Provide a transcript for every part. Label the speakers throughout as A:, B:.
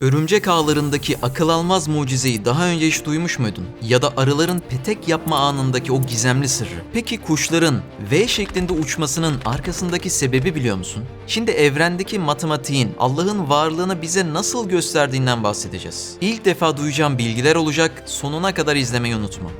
A: Örümcek ağlarındaki akıl almaz mucizeyi daha önce hiç duymuş muydun? Ya da arıların petek yapma anındaki o gizemli sırrı? Peki kuşların V şeklinde uçmasının arkasındaki sebebi biliyor musun? Şimdi evrendeki matematiğin Allah'ın varlığını bize nasıl gösterdiğinden bahsedeceğiz. İlk defa duyacağım bilgiler olacak, sonuna kadar izlemeyi unutma.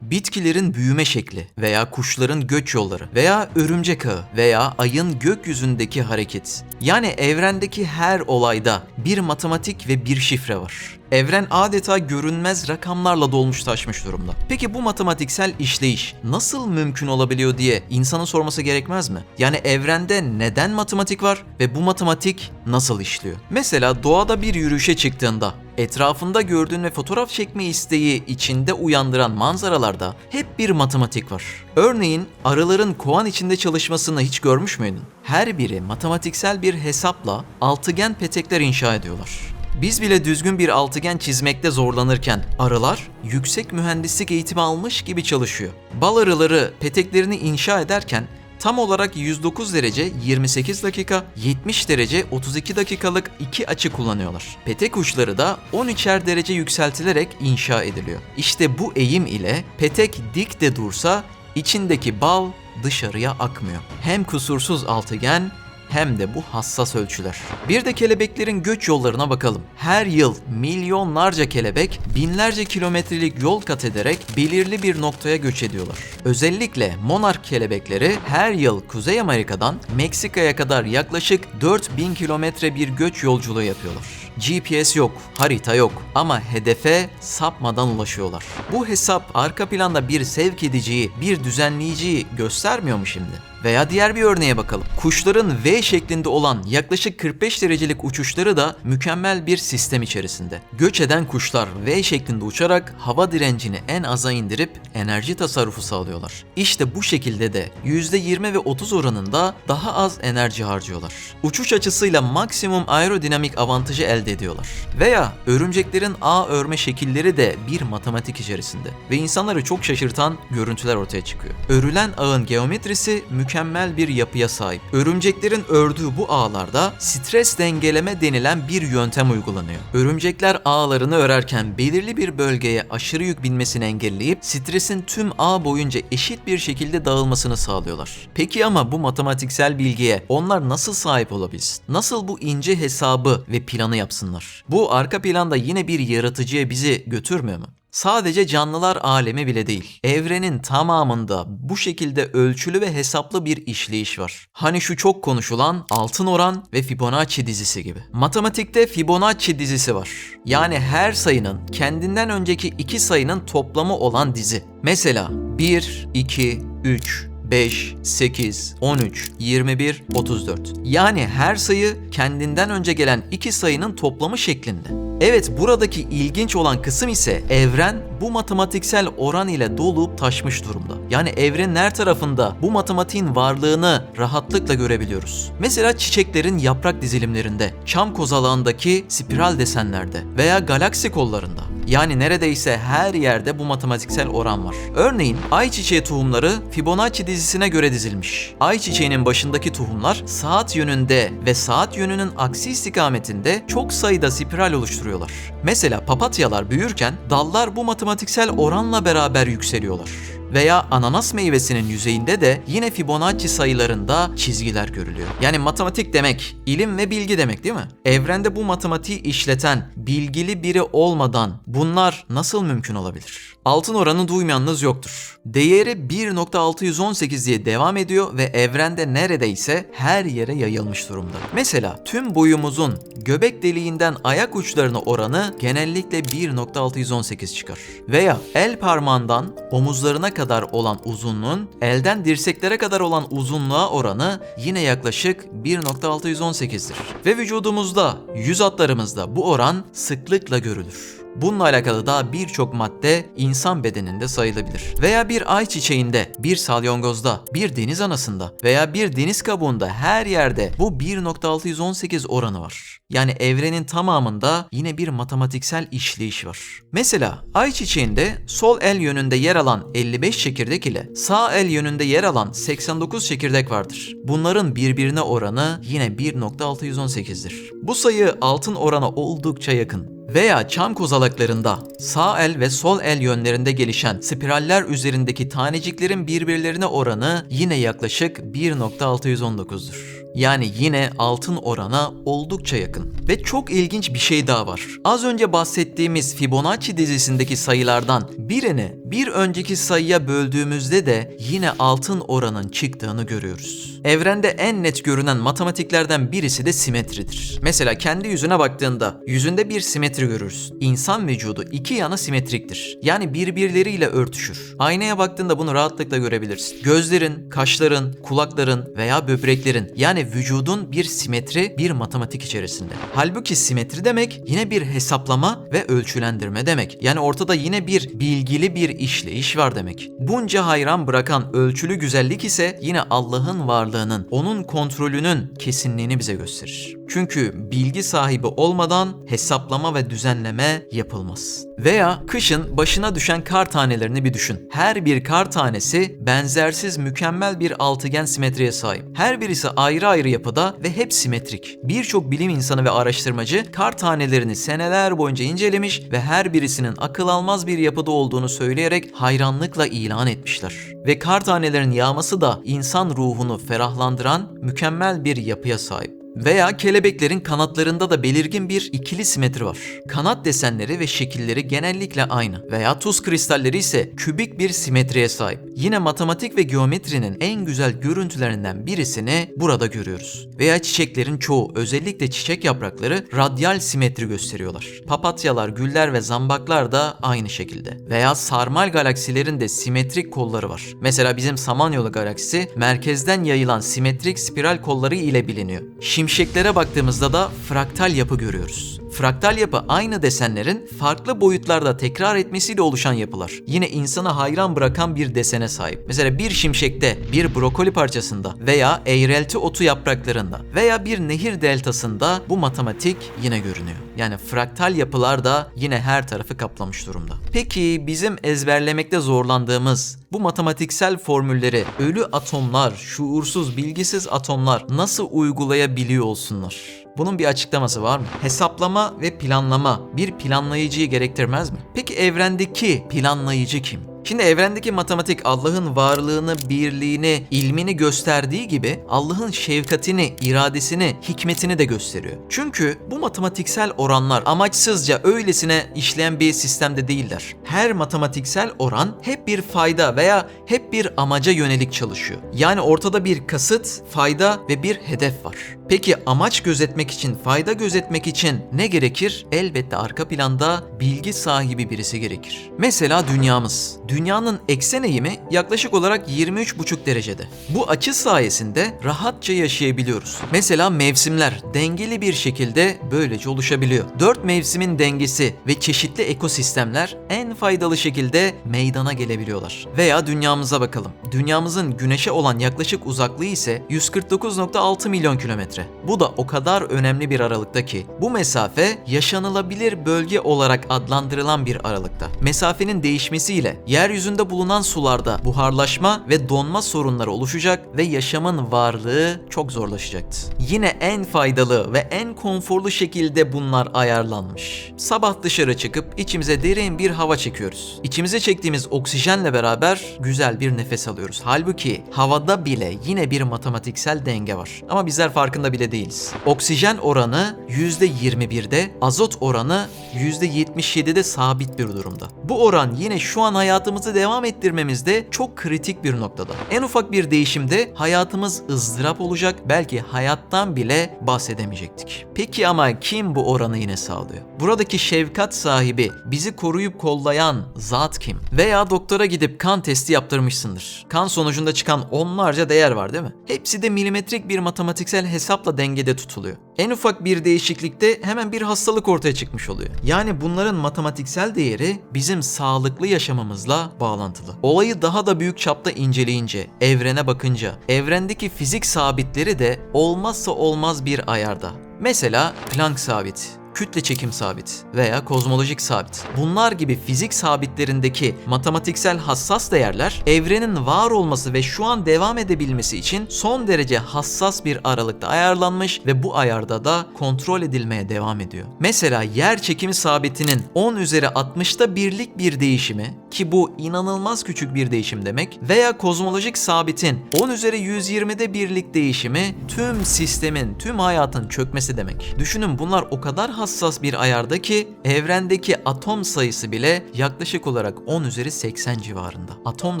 A: Bitkilerin büyüme şekli veya kuşların göç yolları veya örümcek ağı veya ayın gökyüzündeki hareket. Yani evrendeki her olayda bir matematik ve bir şifre var. Evren adeta görünmez rakamlarla dolmuş taşmış durumda. Peki bu matematiksel işleyiş nasıl mümkün olabiliyor diye insanın sorması gerekmez mi? Yani evrende neden matematik var ve bu matematik nasıl işliyor? Mesela doğada bir yürüyüşe çıktığında etrafında gördüğün ve fotoğraf çekme isteği içinde uyandıran manzaralarda hep bir matematik var. Örneğin arıların kovan içinde çalışmasını hiç görmüş müydün? Her biri matematiksel bir hesapla altıgen petekler inşa ediyorlar. Biz bile düzgün bir altıgen çizmekte zorlanırken arılar yüksek mühendislik eğitimi almış gibi çalışıyor. Bal arıları peteklerini inşa ederken tam olarak 109 derece 28 dakika, 70 derece 32 dakikalık iki açı kullanıyorlar. Petek uçları da 13'er derece yükseltilerek inşa ediliyor. İşte bu eğim ile petek dik de dursa içindeki bal dışarıya akmıyor. Hem kusursuz altıgen hem de bu hassas ölçüler. Bir de kelebeklerin göç yollarına bakalım. Her yıl milyonlarca kelebek binlerce kilometrelik yol kat ederek belirli bir noktaya göç ediyorlar. Özellikle monark kelebekleri her yıl Kuzey Amerika'dan Meksika'ya kadar yaklaşık 4000 kilometre bir göç yolculuğu yapıyorlar. GPS yok, harita yok ama hedefe sapmadan ulaşıyorlar. Bu hesap arka planda bir sevk ediciyi, bir düzenleyiciyi göstermiyor mu şimdi? Veya diğer bir örneğe bakalım. Kuşların V şeklinde olan yaklaşık 45 derecelik uçuşları da mükemmel bir sistem içerisinde. Göç eden kuşlar V şeklinde uçarak hava direncini en aza indirip enerji tasarrufu sağlıyorlar. İşte bu şekilde de %20 ve 30 oranında daha az enerji harcıyorlar. Uçuş açısıyla maksimum aerodinamik avantajı elde ediyorlar. Veya örümceklerin ağ örme şekilleri de bir matematik içerisinde ve insanları çok şaşırtan görüntüler ortaya çıkıyor. Örülen ağın geometrisi mükemmel bir yapıya sahip. Örümceklerin ördüğü bu ağlarda stres dengeleme denilen bir yöntem uygulanıyor. Örümcekler ağlarını örerken belirli bir bölgeye aşırı yük binmesini engelleyip stresin tüm ağ boyunca eşit bir şekilde dağılmasını sağlıyorlar. Peki ama bu matematiksel bilgiye onlar nasıl sahip olabilsin? Nasıl bu ince hesabı ve planı yapsınlar? Bu arka planda yine bir yaratıcıya bizi götürmüyor mu? Sadece canlılar alemi bile değil. Evrenin tamamında bu şekilde ölçülü ve hesaplı bir işleyiş var. Hani şu çok konuşulan altın oran ve Fibonacci dizisi gibi. Matematikte Fibonacci dizisi var. Yani her sayının kendinden önceki iki sayının toplamı olan dizi. Mesela 1, 2, 3, 5, 8, 13, 21, 34. Yani her sayı kendinden önce gelen iki sayının toplamı şeklinde. Evet buradaki ilginç olan kısım ise evren bu matematiksel oran ile dolup taşmış durumda. Yani evrenin her tarafında bu matematiğin varlığını rahatlıkla görebiliyoruz. Mesela çiçeklerin yaprak dizilimlerinde, çam kozalağındaki spiral desenlerde veya galaksi kollarında. Yani neredeyse her yerde bu matematiksel oran var. Örneğin ayçiçeği tohumları Fibonacci dizisine göre dizilmiş. Ayçiçeğinin başındaki tohumlar saat yönünde ve saat yönünün aksi istikametinde çok sayıda spiral oluşturuyorlar. Mesela papatyalar büyürken dallar bu matematiksel oranla beraber yükseliyorlar veya ananas meyvesinin yüzeyinde de yine Fibonacci sayılarında çizgiler görülüyor. Yani matematik demek ilim ve bilgi demek değil mi? Evrende bu matematiği işleten bilgili biri olmadan bunlar nasıl mümkün olabilir? Altın oranı duymayanınız yoktur. Değeri 1.618 diye devam ediyor ve evrende neredeyse her yere yayılmış durumda. Mesela tüm boyumuzun göbek deliğinden ayak uçlarına oranı genellikle 1.618 çıkar. Veya el parmağından omuzlarına kadar olan uzunluğun elden dirseklere kadar olan uzunluğa oranı yine yaklaşık 1.618'dir. Ve vücudumuzda, yüz hatlarımızda bu oran sıklıkla görülür. Bununla alakalı daha birçok madde insan bedeninde sayılabilir. Veya bir ay çiçeğinde, bir salyangozda, bir deniz anasında veya bir deniz kabuğunda her yerde bu 1.618 oranı var. Yani evrenin tamamında yine bir matematiksel işleyiş var. Mesela ay çiçeğinde sol el yönünde yer alan 55 çekirdek ile sağ el yönünde yer alan 89 çekirdek vardır. Bunların birbirine oranı yine 1.618'dir. Bu sayı altın orana oldukça yakın veya çam kozalaklarında sağ el ve sol el yönlerinde gelişen spiraller üzerindeki taneciklerin birbirlerine oranı yine yaklaşık 1.619'dur. Yani yine altın orana oldukça yakın. Ve çok ilginç bir şey daha var. Az önce bahsettiğimiz Fibonacci dizisindeki sayılardan birini bir önceki sayıya böldüğümüzde de yine altın oranın çıktığını görüyoruz. Evrende en net görünen matematiklerden birisi de simetridir. Mesela kendi yüzüne baktığında yüzünde bir simetri görürsün. İnsan vücudu iki yana simetriktir. Yani birbirleriyle örtüşür. Aynaya baktığında bunu rahatlıkla görebilirsin. Gözlerin, kaşların, kulakların veya böbreklerin yani vücudun bir simetri, bir matematik içerisinde. Halbuki simetri demek yine bir hesaplama ve ölçülendirme demek. Yani ortada yine bir bilgili bir işleyiş var demek. Bunca hayran bırakan ölçülü güzellik ise yine Allah'ın varlığının, onun kontrolünün kesinliğini bize gösterir. Çünkü bilgi sahibi olmadan hesaplama ve düzenleme yapılmaz. Veya kışın başına düşen kar tanelerini bir düşün. Her bir kar tanesi benzersiz mükemmel bir altıgen simetriye sahip. Her birisi ayrı ayrı yapıda ve hep simetrik. Birçok bilim insanı ve araştırmacı kar tanelerini seneler boyunca incelemiş ve her birisinin akıl almaz bir yapıda olduğunu söyleyerek hayranlıkla ilan etmişler. Ve kar tanelerin yağması da insan ruhunu ferahlandıran mükemmel bir yapıya sahip. Veya kelebeklerin kanatlarında da belirgin bir ikili simetri var. Kanat desenleri ve şekilleri genellikle aynı. Veya tuz kristalleri ise kübik bir simetriye sahip. Yine matematik ve geometrinin en güzel görüntülerinden birisini burada görüyoruz. Veya çiçeklerin çoğu özellikle çiçek yaprakları radyal simetri gösteriyorlar. Papatyalar, güller ve zambaklar da aynı şekilde. Veya sarmal galaksilerin de simetrik kolları var. Mesela bizim Samanyolu galaksisi merkezden yayılan simetrik spiral kolları ile biliniyor. Şimşeklere baktığımızda da fraktal yapı görüyoruz. Fraktal yapı aynı desenlerin farklı boyutlarda tekrar etmesiyle oluşan yapılar. Yine insanı hayran bırakan bir desene sahip. Mesela bir şimşekte, bir brokoli parçasında veya eğrelti otu yapraklarında veya bir nehir deltasında bu matematik yine görünüyor. Yani fraktal yapılar da yine her tarafı kaplamış durumda. Peki bizim ezberlemekte zorlandığımız bu matematiksel formülleri ölü atomlar, şuursuz, bilgisiz atomlar nasıl uygulayabiliyor olsunlar? Bunun bir açıklaması var mı? Hesaplama ve planlama bir planlayıcıyı gerektirmez mi? Peki evrendeki planlayıcı kim? Şimdi evrendeki matematik Allah'ın varlığını, birliğini, ilmini gösterdiği gibi Allah'ın şefkatini, iradesini, hikmetini de gösteriyor. Çünkü bu matematiksel oranlar amaçsızca öylesine işleyen bir sistemde değiller. Her matematiksel oran hep bir fayda veya hep bir amaca yönelik çalışıyor. Yani ortada bir kasıt, fayda ve bir hedef var. Peki amaç gözetmek için, fayda gözetmek için ne gerekir? Elbette arka planda bilgi sahibi birisi gerekir. Mesela dünyamız. Dünyanın eksen eğimi yaklaşık olarak 23,5 derecede. Bu açı sayesinde rahatça yaşayabiliyoruz. Mesela mevsimler dengeli bir şekilde böylece oluşabiliyor. Dört mevsimin dengesi ve çeşitli ekosistemler en faydalı şekilde meydana gelebiliyorlar. Veya dünyamıza bakalım. Dünyamızın güneşe olan yaklaşık uzaklığı ise 149.6 milyon kilometre. Bu da o kadar önemli bir aralıkta ki bu mesafe yaşanılabilir bölge olarak adlandırılan bir aralıkta. Mesafenin değişmesiyle yeryüzünde bulunan sularda buharlaşma ve donma sorunları oluşacak ve yaşamın varlığı çok zorlaşacaktı. Yine en faydalı ve en konforlu şekilde bunlar ayarlanmış. Sabah dışarı çıkıp içimize derin bir hava çekiyoruz. İçimize çektiğimiz oksijenle beraber güzel bir nefes alıyoruz. Halbuki havada bile yine bir matematiksel denge var. Ama bizler farkında bile değiliz. Oksijen oranı %21'de, azot oranı %77'de sabit bir durumda. Bu oran yine şu an hayatımızı devam ettirmemizde çok kritik bir noktada. En ufak bir değişimde hayatımız ızdırap olacak, belki hayattan bile bahsedemeyecektik. Peki ama kim bu oranı yine sağlıyor? Buradaki şefkat sahibi, bizi koruyup kollayan zat kim? Veya doktora gidip kan testi yaptırmışsındır. Kan sonucunda çıkan onlarca değer var değil mi? Hepsi de milimetrik bir matematiksel hesap hesapla dengede tutuluyor. En ufak bir değişiklikte hemen bir hastalık ortaya çıkmış oluyor. Yani bunların matematiksel değeri bizim sağlıklı yaşamımızla bağlantılı. Olayı daha da büyük çapta inceleyince, evrene bakınca, evrendeki fizik sabitleri de olmazsa olmaz bir ayarda. Mesela Planck sabit, kütle çekim sabit veya kozmolojik sabit. Bunlar gibi fizik sabitlerindeki matematiksel hassas değerler evrenin var olması ve şu an devam edebilmesi için son derece hassas bir aralıkta ayarlanmış ve bu ayarda da kontrol edilmeye devam ediyor. Mesela yer çekimi sabitinin 10 üzeri 60'ta birlik bir değişimi ki bu inanılmaz küçük bir değişim demek veya kozmolojik sabitin 10 üzeri 120'de birlik değişimi tüm sistemin, tüm hayatın çökmesi demek. Düşünün bunlar o kadar hassas bir ayarda ki evrendeki atom sayısı bile yaklaşık olarak 10 üzeri 80 civarında. Atom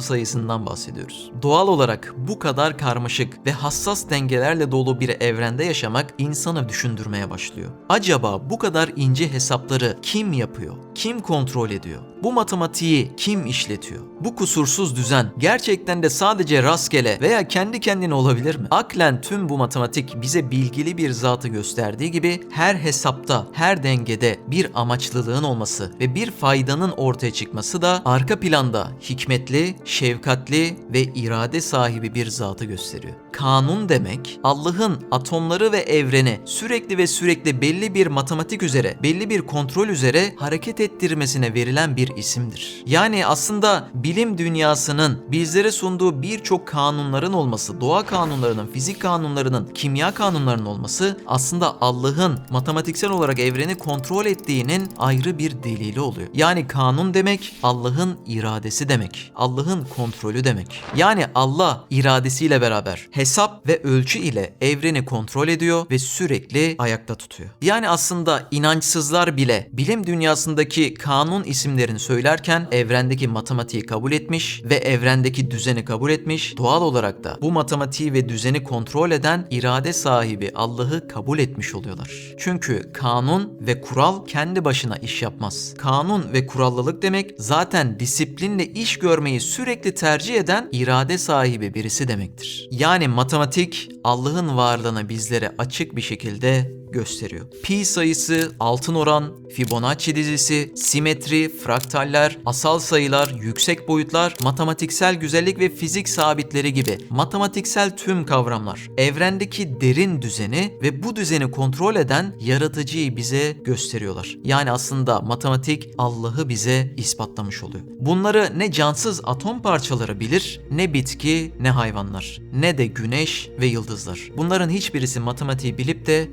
A: sayısından bahsediyoruz. Doğal olarak bu kadar karmaşık ve hassas dengelerle dolu bir evrende yaşamak insanı düşündürmeye başlıyor. Acaba bu kadar ince hesapları kim yapıyor? Kim kontrol ediyor? Bu matematiği kim işletiyor? Bu kusursuz düzen gerçekten de sadece rastgele veya kendi kendine olabilir mi? Aklen tüm bu matematik bize bilgili bir zatı gösterdiği gibi her hesapta, her dengede bir amaçlılığın olması ve bir faydanın ortaya çıkması da arka planda hikmetli, şefkatli ve irade sahibi bir zatı gösteriyor. Kanun demek Allah'ın atomları ve evreni sürekli ve sürekli belli bir matematik üzere, belli bir kontrol üzere hareket ettirmesine verilen bir isimdir. Yani aslında bilim dünyasının bizlere sunduğu birçok kanunların olması, doğa kanunlarının, fizik kanunlarının, kimya kanunlarının olması aslında Allah'ın matematiksel olarak evreni kontrol ettiğinin ayrı bir delili oluyor. Yani kanun demek Allah'ın iradesi demek. Allah'ın kontrolü demek. Yani Allah iradesiyle beraber hesap ve ölçü ile evreni kontrol ediyor ve sürekli ayakta tutuyor. Yani aslında inançsızlar bile bilim dünyasındaki kanun isimlerini söylerken evrendeki matematiği kabul etmiş ve evrendeki düzeni kabul etmiş. Doğal olarak da bu matematiği ve düzeni kontrol eden irade sahibi Allah'ı kabul etmiş oluyorlar. Çünkü kanun ve kural kendi başına iş yapmaz. Kanun ve kurallılık demek zaten disiplinle iş görmeyi sürekli tercih eden irade sahibi birisi demektir. Yani matematik Allah'ın varlığını bizlere açık bir şekilde gösteriyor. Pi sayısı, altın oran, Fibonacci dizisi, simetri, fraktaller, asal sayılar, yüksek boyutlar, matematiksel güzellik ve fizik sabitleri gibi matematiksel tüm kavramlar evrendeki derin düzeni ve bu düzeni kontrol eden yaratıcıyı bize gösteriyorlar. Yani aslında matematik Allah'ı bize ispatlamış oluyor. Bunları ne cansız atom parçaları bilir, ne bitki, ne hayvanlar, ne de güneş ve yıldızlar. Bunların hiçbirisi matematiği bilip de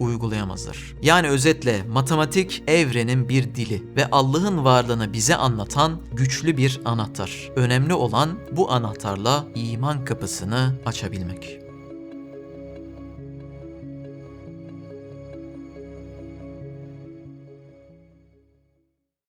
A: uygulayamazlar. Yani özetle matematik evrenin bir dili ve Allah'ın varlığını bize anlatan güçlü bir anahtar. Önemli olan bu anahtarla iman kapısını açabilmek.